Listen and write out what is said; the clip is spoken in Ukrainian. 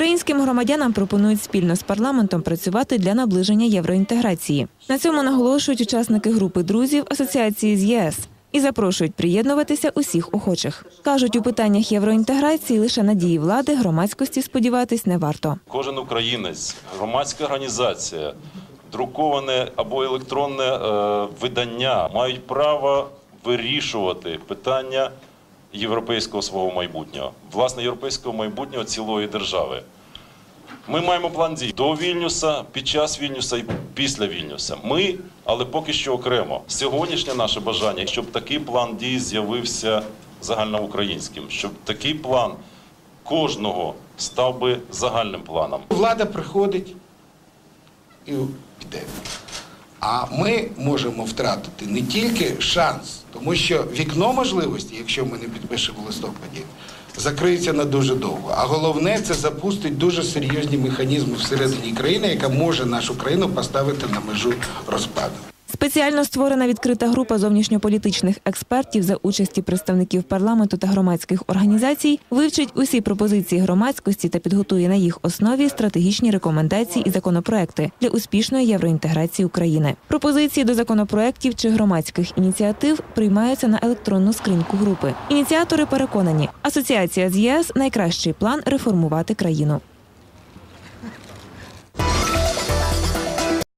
Українським громадянам пропонують спільно з парламентом працювати для наближення євроінтеграції. На цьому наголошують учасники групи друзів асоціації з ЄС і запрошують приєднуватися усіх охочих. кажуть, у питаннях євроінтеграції лише надії влади громадськості сподіватись не варто. Кожен українець, громадська організація, друковане або електронне е, видання мають право вирішувати питання європейського свого майбутнього, власне, європейського майбутнього цілої держави. Ми маємо план дій до Вільнюса, під час Вільнюса і після Вільнюса. Ми, але поки що окремо. Сьогоднішнє наше бажання, щоб такий план дій з'явився загальноукраїнським, щоб такий план кожного став би загальним планом. Влада приходить і. А ми можемо втратити не тільки шанс, тому що вікно можливості, якщо ми не підпишемо листопаді, закриється на дуже довго. А головне, це запустить дуже серйозні механізми всередині країни, яка може нашу країну поставити на межу розпаду. Спеціально створена відкрита група зовнішньополітичних експертів за участі представників парламенту та громадських організацій вивчить усі пропозиції громадськості та підготує на їх основі стратегічні рекомендації і законопроекти для успішної євроінтеграції України. Пропозиції до законопроєктів чи громадських ініціатив приймаються на електронну скриньку групи. Ініціатори переконані, асоціація з ЄС найкращий план реформувати країну.